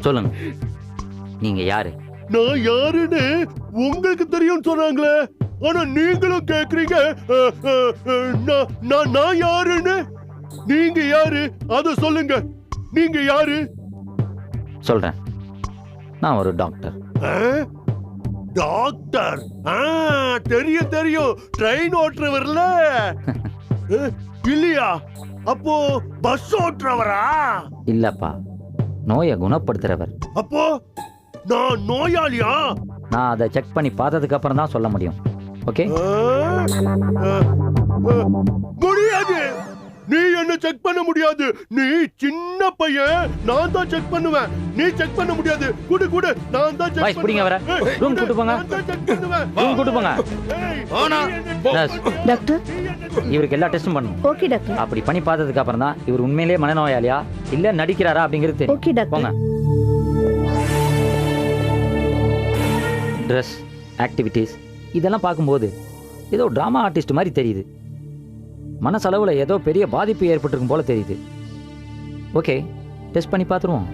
சொல்லுங்க. நீங்க யாரு? நான் யாருன்னு உங்களுக்கு தெரியும் சொன்னாங்களே. ஆனா நீங்களும் கேக்குறீங்க. நான்- நான் யாருன்னு? நீங்க யாரு? அத சொல்லுங்க. நீங்க யாரு? சொல்றேன். நான் ஒரு டாக்டர்? டாக்டர். ஆ, தெரியும் தெரியும். ட்ரெயின் ஓட்டுறவர்ல. இல்லையா? அப்போ பஸ் ஓட்டுறவரா? இல்லப்பா. நோயை குணப்படுத்துறவர். அப்போ நான் நோயாளியா? நான் அதை செக் பண்ணி பார்த்ததுக்கு அப்புறம் தான் சொல்ல முடியும். ஓகே நீ என்ன செக் பண்ண முடியாது. நீ சின்ன பையன் நான் தான் செக் பண்ணுவேன். நீ செக் பண்ண முடியாது. குடு குடு நான் தான் செக் பிடிங்க வர ரூம் கூட்டு போங்க. ரூம் கூட்டு போங்க. நர்ஸ், டாக்டர் இவருக்கு எல்லா டெஸ்டும் பண்ணணும் ஓகே டாக்டர் அப்படி பண்ணி பார்த்ததுக்கு அப்புறம் தான் இவர் உண்மையிலேயே மனநோயாளியா? இல்ல நடிக்கிறாரா அப்படிங்கிறது தெரியும். ஓகே டாக்டர் போங்க. ட்ரெஸ் ஆக்டிவிட்டீஸ் இதெல்லாம் பார்க்கும்போது ஏதோ ட்ராமா ஆர்டிஸ்ட் மாதிரி தெரியுது. மனசளவில் ஏதோ பெரிய பாதிப்பு ஏற்பட்டிருக்கும் போல தெரியுது. ஓகே டெஸ்ட் பண்ணி பார்த்துருவோம்.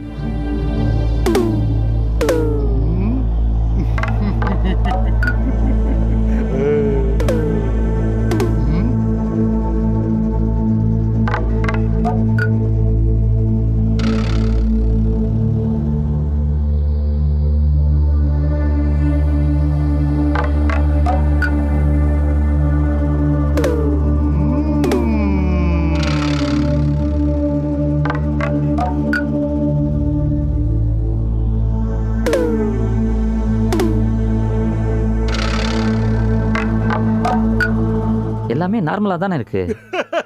நார்மலாக தானே இருக்கு?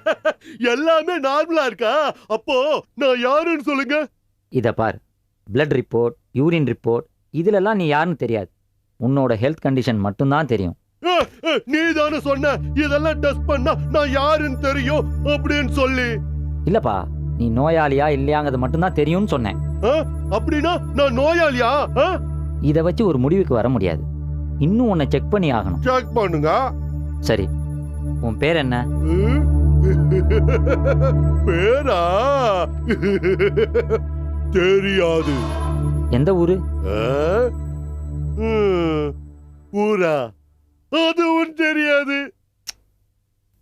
எல்லாமே நார்மலா இருக்கா? அப்போ நான் யாருன்னு சொல்லுங்க? இதை பார். பிளட் ரிப்போர்ட் யூரின் ரிப்போர்ட் இதிலெல்லாம் நீ யாருன்னு தெரியாது. உன்னோட ஹெல்த் கண்டிஷன் மட்டும்தான் தெரியும். நீ தானே சொன்ன. இதெல்லாம் டெஸ்ட் பண்ணா நான் யாருன்னு தெரியும் அப்படின்னு சொல்லி. இல்லப்பா நீ நோயாளியா இல்லையாங்கிறது மட்டும்தான் தெரியும்னு சொன்னேன். அப்படின்னா நான் நோயாளியா? இதை வச்சு ஒரு முடிவுக்கு வர முடியாது. இன்னும் உன்னை செக் பண்ணி ஆகணும். செக் பண்ணுங்க. சரி உன் பேர் என்ன? பேரா? தெரியாது. எந்த ஊரு? ஊரா? அதுவும் தெரியாது.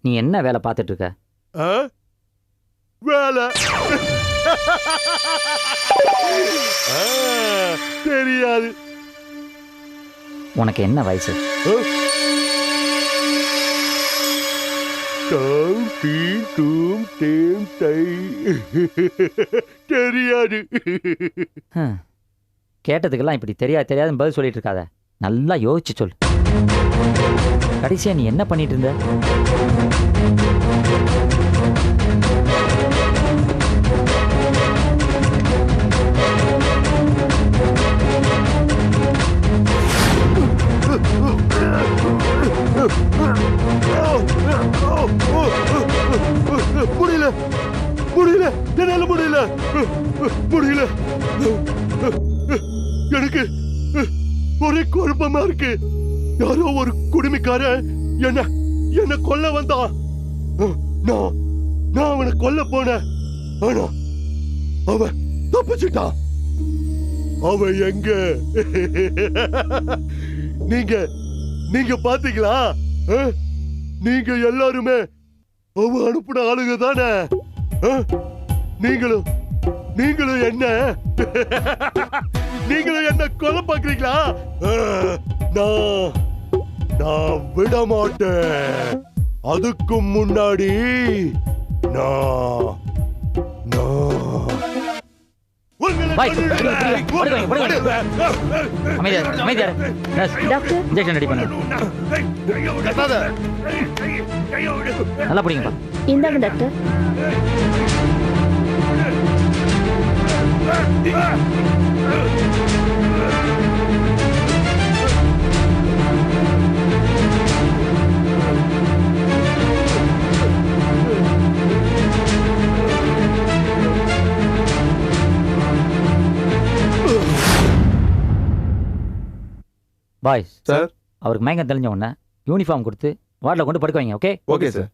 நீ என்ன வேலை பார்த்துட்டு இருக்க? வேலை. தெரியாது. உனக்கு என்ன வயசு? டாம், டீம், தூம் டேம், தை. தெரியாது. கேட்டதுக்கெல்லாம் இப்படி தெரியாது தெரியாதுன்னு பதில் சொல்லிட்டு இருக்காத. நல்லா யோசிச்சு சொல் கடைசியா நீ என்ன பண்ணிட்டு இருந்த? முடியல. என்னால முடியல. முடியல. எனக்கு ஒரே குழப்பமா இருக்கு. யாரோ ஒரு குடுமிக்காரன் என்ன என்ன கொல்ல வந்தான். நான் நான் அவனை கொல்ல போனேன். ஆனா அவன் தப்பிச்சிட்டான். அவன் எங்க? நீங்க நீங்க பாத்தீங்களா? நீங்க எல்லாருமே அவன் அனுப்புன ஆளுங்க தானே? நீங்களும் நீங்களும் என்ன? நீங்களும் என்ன கொலை பாக்குறீங்களா நான் நான் விட மாட்டேன் அதுக்கு முன்னாடி நான் நான். உங்களை பாய், பிடிங்க, பாய்ஸ் சார். அவருக்கு மயக்கம் தெளிஞ்ச உடனே யூனிஃபார்ம் கொடுத்து வார்டில் கொண்டு படுக்க வைங்க okay okay sir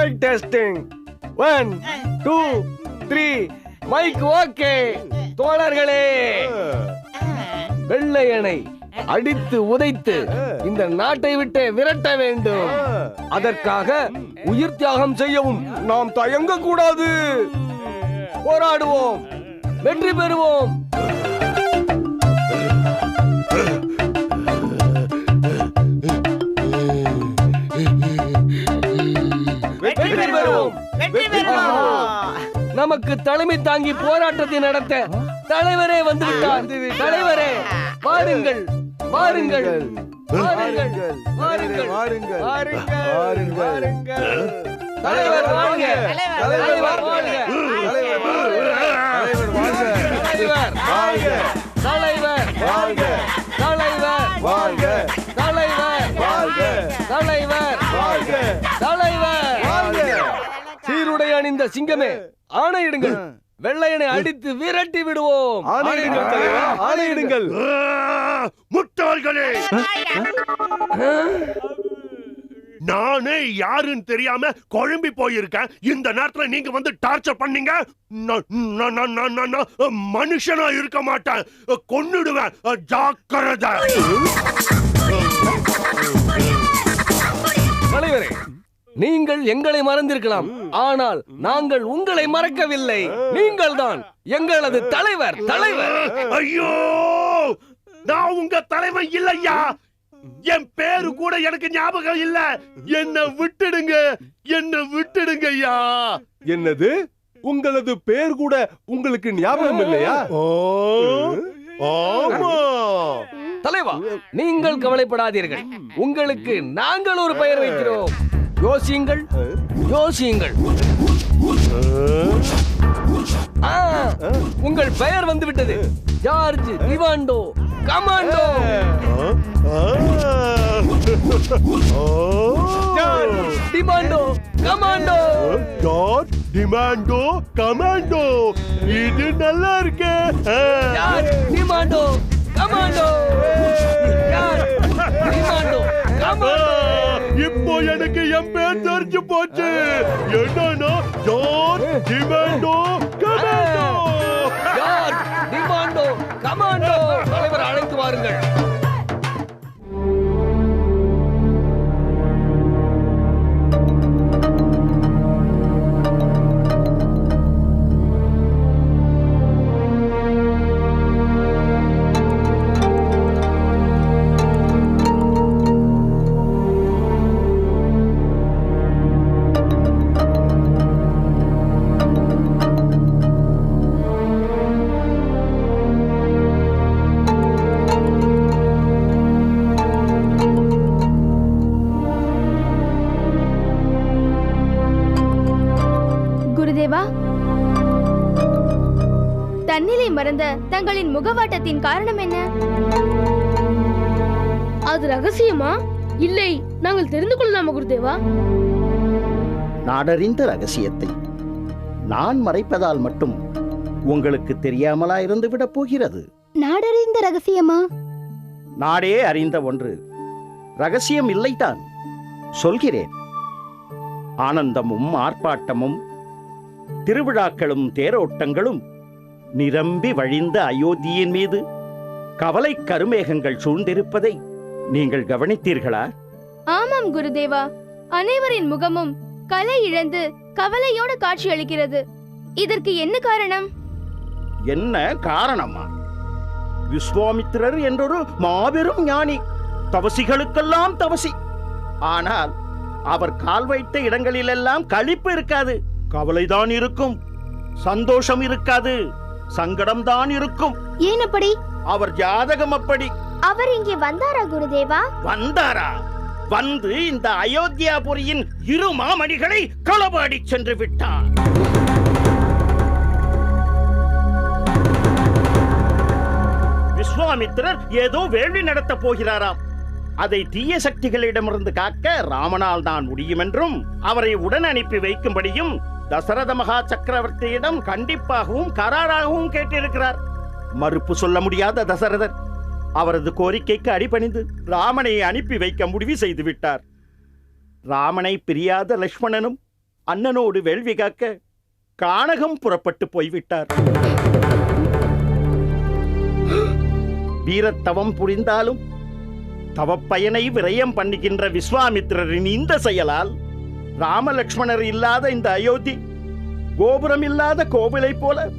mike testing one two three mike okay தோழர்களே. வெள்ளையனை அடித்து உதைத்து இந்த நாட்டை விட்டு விரட்ட வேண்டும். அதற்காக உயிர் தியாகம் செய்யவும் நாம் தயங்க கூடாது போராடுவோம். வெற்றி பெறுவோம். நமக்கு தலைமை தாங்கி போராட்டத்தை நடத்த தலைவரே வந்து விட்டார் தலைவரே வாருங்கள் வாருங்கள் வாருங்கள். வாருங்கள் வாருங்கள் வாருங்கள். வாருங்கள். தலைவர் வாழ்க. தலைவர் வாழ்க. தலைவர் வாழ்க. தலைவர் வாழ்க. அணிந்த சிங்கமே ஆணையிடுங்கள் வெள்ளையனை அடித்து விரட்டி விடுவோம். ஆணையிடுங்கள் முட்டாள்களே. நானே யாருன்னு தெரியாம குழம்பி போயிருக்கேன். இந்த நேரத்துல நீங்க வந்து டார்ச்சர் பண்ணீங்க. மனுஷனா இருக்க மாட்டேன். கொன்னுடுவேன். ஜாக்கிரதை. நீங்கள் எங்களை மறந்திருக்கலாம். ஆனால் நாங்கள் உங்களை மறக்கவில்லை. நீங்கள் தான் எங்களது தலைவர் தலைவர். ஐயோ! நான் உங்க தலைவன் இல்லையா? என் பேரு கூட எனக்கு ஞாபகம் இல்ல. என்ன விட்டுடுங்க என்ன விட்டுடுங்க ஐயா. என்னது? உங்களது பேர் கூட உங்களுக்கு ஞாபகம் இல்லையா? ஓ ஆமா. தலைவா நீங்கள் கவலைப்படாதீர்கள். உங்களுக்கு நாங்கள் ஒரு பெயர் வைக்கிறோம். யோசியுங்கள். யோசியுங்கள். உங்கள் பெயர் வந்து விட்டது George Rivando commando. George Demando commando. George Demando commando. இது நல்லா இருக்கு. George Demando commando. George Demando commando. இப்போ எனக்கு என் பேர் தெரிஞ்சு போச்சு. என்னன்னா ஜார்ஜ் டிமாண்டோ மறந்த தங்களின் முகவாட்டத்தின் காரணம் என்ன? அது ரகசியமா? இல்லை நாங்கள் தெரிந்து கொள்ளலாமா குருதேவா? நாடறிந்த ரகசியத்தை நான் மறைப்பதால் மட்டும் உங்களுக்கு தெரியாமலா இருந்து விடப் போகிறது? நாடறிந்த ரகசியமா? நாடே அறிந்த ஒன்று. ரகசியம் இல்லைதான் சொல்கிறேன். ஆனந்தமும் ஆர்ப்பாட்டமும் திருவிழாக்களும் தேரோட்டங்களும் நிரம்பி வழிந்த அயோத்தியின் மீது கவலை கருமேகங்கள் சூழ்ந்திருப்பதை நீங்கள் கவனித்தீர்களா? ஆமாம் குருதேவா. அனைவரின் முகமும் கலை இழந்து கவலையோடு காட்சியளிக்கிறது. இதற்கு என்ன காரணம்? என்ன காரணமா? விஸ்வாமித்திரர் என்றொரு மாபெரும் ஞானி தவசிகளுக்கெல்லாம் தவசி. ஆனால் அவர் கால் வைத்த இடங்களிலெல்லாம் களிப்பு இருக்காது கவலைதான் இருக்கும் சந்தோஷம் இருக்காது. சங்கடம்தான் இருக்கும். ஏன் அப்படி அவர் ஜாதகம் அப்படி. அவர் இங்கே வந்தாரா குருதேவா? வந்தாரா? வந்து இந்த அயோத்தியாபுரியின் இரு மாமணிகளை களபாடி சென்று விட்டார். விஸ்வாமித்திரர் ஏதோ வேள்வி நடத்தப் போகிறாராம். அதை தீய சக்திகளிடமிருந்து காக்க ராமனால் தான் முடியும் என்றும் அவரை உடன் அனுப்பி வைக்கும்படியும் தசரத மகா சக்கரவர்த்தியிடம் கண்டிப்பாகவும் கராராகவும் கேட்டிருக்கிறார். மறுப்பு சொல்ல முடியாத தசரதர் அவரது கோரிக்கைக்கு அடிபணிந்து ராமனை அனுப்பி வைக்க முடிவு செய்து விட்டார். ராமனை பிரியாத லக்ஷ்மணனும் அண்ணனோடு வேள்வி காக்க கானகம் புறப்பட்டு போய்விட்டார். வீரத்தவம் புரிந்தாலும் தவப்பயனை விரயம் பண்ணுகின்ற விஸ்வாமித்திரரின் இந்த செயலால் ராமலக்ஷ்மணர் இல்லாத இந்த அயோத்தி கோபுரம் இல்லாத கோவிலைப் போல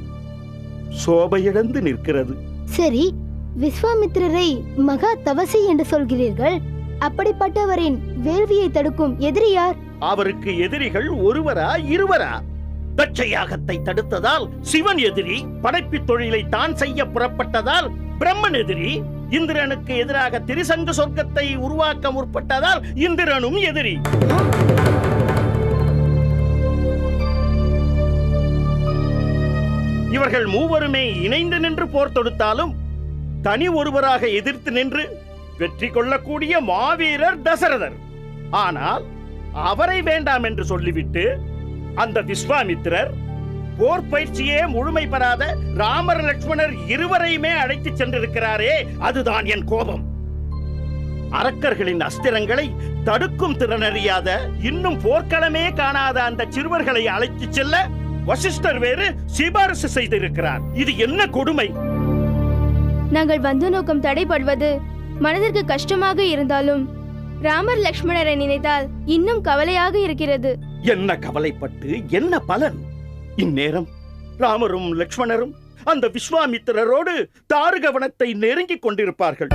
சோபையிழந்து நிற்கிறது. சரி விஸ்வாமித்திரரை மகா தவசி என்று சொல்கிறீர்கள். அப்படிப்பட்டவரின் வேள்வியை தடுக்கும் எதிரி யார்? அவருக்கு எதிரிகள் ஒருவரா இருவரா? தட்ச யாகத்தை தடுத்ததால் சிவன் எதிரி படைப்புத் தொழிலை தான் செய்ய புறப்பட்டதால் பிரம்மன் எதிரி இந்திரனுக்கு எதிராக திரிசங்கு சொர்க்கத்தை உருவாக்க முற்பட்டதால் இந்திரனும் எதிரி. இவர்கள் மூவருமே இணைந்து நின்று போர் தொடுத்தாலும் தனி ஒருவராக எதிர்த்து நின்று வெற்றி கொள்ளக்கூடிய மாவீரர் தசரதர். ஆனால் அவரை வேண்டாம் என்று சொல்லிவிட்டு அந்த விஸ்வாமித்திரர் போர் பயிற்சியே முழுமை பெறாத ராமர் லட்சுமணர் இருவரையுமே அழைத்து சென்றிருக்கிறாரே அதுதான் என் கோபம். அரக்கர்களின் அஸ்திரங்களை தடுக்கும் திறனறியாத இன்னும் போர்க்களமே காணாத அந்த சிறுவர்களை அழைத்துச் செல்ல வசிஷ்டர் வேறு சிபாரிசு செய்திருக்கிறார். இது என்ன கொடுமை? நாங்கள் வந்து நோக்கம் தடைபடுவது மனதிற்கு கஷ்டமாக இருந்தாலும் ராமர் லக்ஷ்மணரை நினைத்தால் இன்னும் கவலையாக இருக்கிறது. என்ன கவலைப்பட்டு என்ன பலன்? இந்நேரம் ராமரும் லக்ஷ்மணரும் அந்த விஸ்வாமித்திரரோடு தாருகவனத்தை நெருங்கிக் கொண்டிருப்பார்கள்.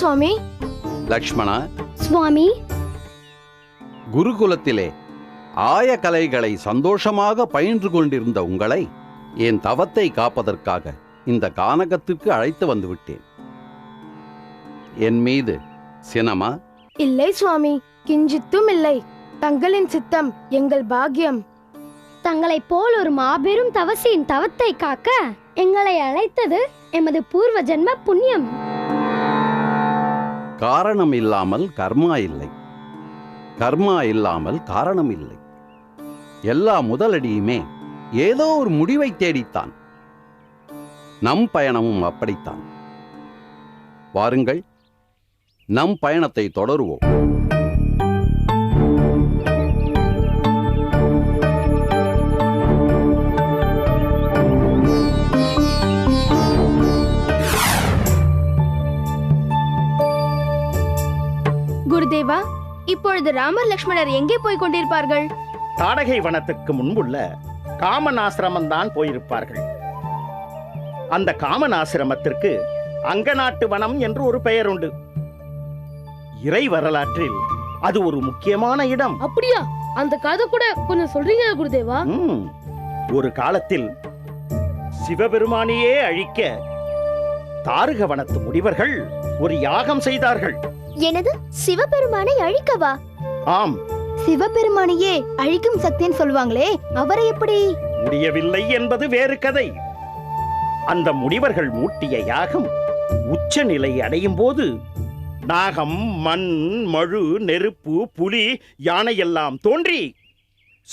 சுவாமி. லக்ஷ்மணா. சுவாமி. குருகுலத்திலே ஆய கலைகளை சந்தோஷமாக பயின்று கொண்டிருந்த உங்களை என் தவத்தை காப்பதற்காக இந்த கானகத்திற்கு அழைத்து வந்து விட்டேன் என் மீது சினமா? இல்லை சுவாமி கிஞ்சித்தும் இல்லை. தங்களின் சித்தம் எங்கள் பாக்கியம். தங்களைப் போல் ஒரு மாபெரும் தவசியின் தவத்தை காக்க எங்களை அழைத்தது எமது பூர்வ ஜென்ம புண்ணியம். காரணம் இல்லாமல் கர்மா இல்லை. கர்மா இல்லாமல் காரணம் இல்லை எல்லா முதலடியுமே ஏதோ ஒரு முடிவை தேடித்தான். நம் பயணமும் அப்படித்தான். வாருங்கள் நம் பயணத்தை தொடருவோம். இப்பொழுது ராமர் லக்ஷ்மணர் எங்கே போய் கொண்டிருப்பார்கள்? தாடகை வனத்துக்கு முன்புள்ள காமனாசிரமம் தான் போயிருப்பார்கள். அந்த காமனாசிரமத்திற்கு அங்கநாட்டு வனம் என்று ஒரு பெயர் உண்டு. இறை வரலாற்றில் அது ஒரு முக்கியமான இடம். அப்படியா? அந்த கதை கூட கொஞ்சம் சொல்றீங்களா குருதேவா? ம். ஒரு காலத்தில் சிவபெருமானையே அழிக்க தாருக வனத்து முனிவர்கள் ஒரு யாகம் செய்தார்கள். எனது சிவபெருமானை அழிக்கவா? ஆம். சிவபெருமானையே அழிக்கும் சக்தின்னு சொல்லுவாங்களே அவரை எப்படி? முடியவில்லை என்பது வேறு கதை. அந்த முனிவர்கள் மூட்டிய யாகம் உச்ச நிலை அடையும் போது நாகம் மண் மழு நெருப்பு புலி யானையெல்லாம் தோன்றி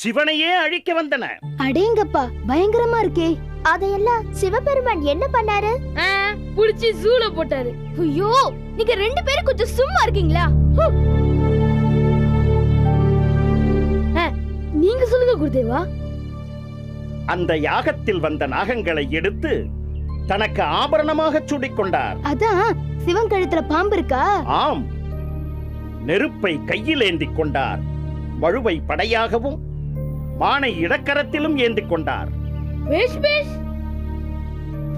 சிவனையே அழிக்க வந்தன. அடேங்கப்பா பயங்கரமா இருக்கே. அதையெல்லாம் சிவபெருமான் என்ன பண்ணாரு? புடிச்சு ஜூல போட்டாரு. ஐயோ நீங்க ரெண்டு பேரும் கொஞ்சம் சும்மா இருக்கீங்களா? நீங்க சொல்லுங்க குருதேவா. அந்த யாகத்தில் வந்த நாகங்களை எடுத்து தனக்கு ஆபரணமாக சூடிக்கொண்டார். அதான் சிவன் கழுத்துல பாம்பு இருக்கா? ஆம். நெருப்பை கையில் ஏந்திக் கொண்டார். வழுவை படையாகவும் மானை இடக்கரத்திலும் ஏந்திக் கொண்டார்.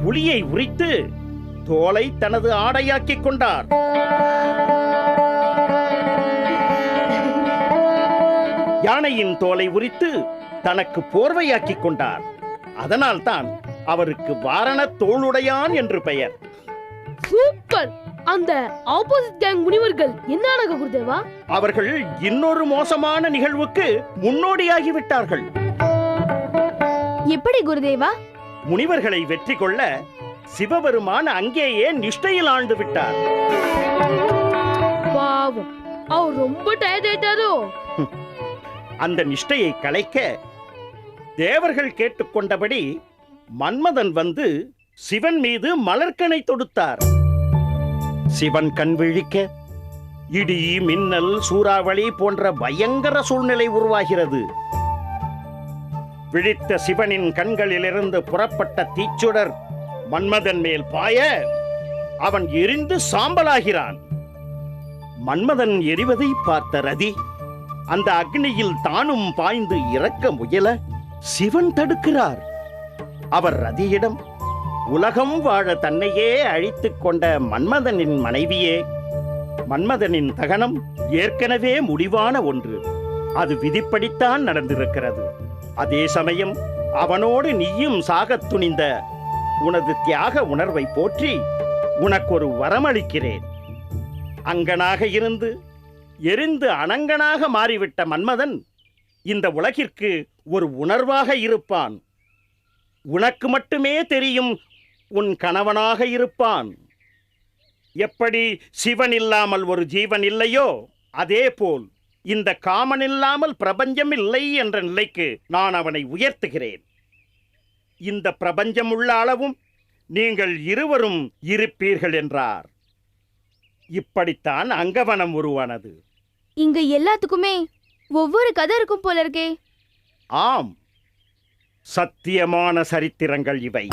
புலியை உரித்து தோலை தனது ஆடையாக்கிக் கொண்டார். யானையின் தோலை உரித்து தனக்கு போர்வையாக்கிக் கொண்டார். அதனால்தான் அவருக்கு வாரண தோளுடையான் என்று பெயர். சூப்பர் அந்த ஆப்போசிட் கேங் முனிவர்கள் என்ன குருதேவா? அவர்கள் இன்னொரு மோசமான நிகழ்வுக்கு முன்னோடியாகி விட்டார்கள். எப்படி குருதேவா? முனிவர்களை வெற்றி கொள்ள சிவபெருமான் அங்கேயே நிஷ்டையில் ஆண்டு விட்டார். பாவம். அவர் ரொம்ப டயர்ட் ஆயிட்டாரோ? அந்த நிஷ்டையை கலைக்க தேவர்கள் கேட்டுக்கொண்டபடி மன்மதன் வந்து சிவன் மீது மலர்க்கணை தொடுத்தார். சிவன் கண் விழிக்க இடி மின்னல் சூறாவளி போன்ற பயங்கர சூழ்நிலை உருவாகிறது. விழித்த சிவனின் கண்களிலிருந்து புறப்பட்ட தீச்சுடர் மன்மதன் மேல் பாய அவன் எரிந்து சாம்பலாகிறான். மன்மதன் எரிவதை பார்த்த ரதி அந்த அக்னியில் தானும் பாய்ந்து இறக்க முயல சிவன் தடுக்கிறார். அவர் ரதியிடம் உலகம் வாழ தன்னையே அழித்துக் கொண்ட மன்மதனின் மனைவியே மன்மதனின் தகனம் ஏற்கனவே முடிவான ஒன்று. அது விதிப்படித்தான் நடந்திருக்கிறது. அதே சமயம் அவனோடு நீயும் சாகத் துணிந்த உனது தியாக உணர்வை போற்றி உனக்கொரு வரமளிக்கிறேன். அங்கனாக இருந்து எரிந்து அனங்கனாக மாறிவிட்ட மன்மதன் இந்த உலகிற்கு ஒரு உணர்வாக இருப்பான். உனக்கு மட்டுமே தெரியும் உன் கணவனாக இருப்பான். எப்படி சிவன் இல்லாமல் ஒரு ஜீவன் இல்லையோ அதேபோல் இந்த காமன் இல்லாமல் பிரபஞ்சம் இல்லை என்ற நிலைக்கு நான் அவனை உயர்த்துகிறேன். இந்த பிரபஞ்சம் உள்ள அளவும் நீங்கள் இருவரும் இருப்பீர்கள் என்றார். இப்படித்தான் அங்கவனம் உருவானது. இங்க எல்லாத்துக்குமே ஒவ்வொரு கதை இருக்கும் போல இருக்கே. ஆம். சத்தியமான சரித்திரங்கள் இவை.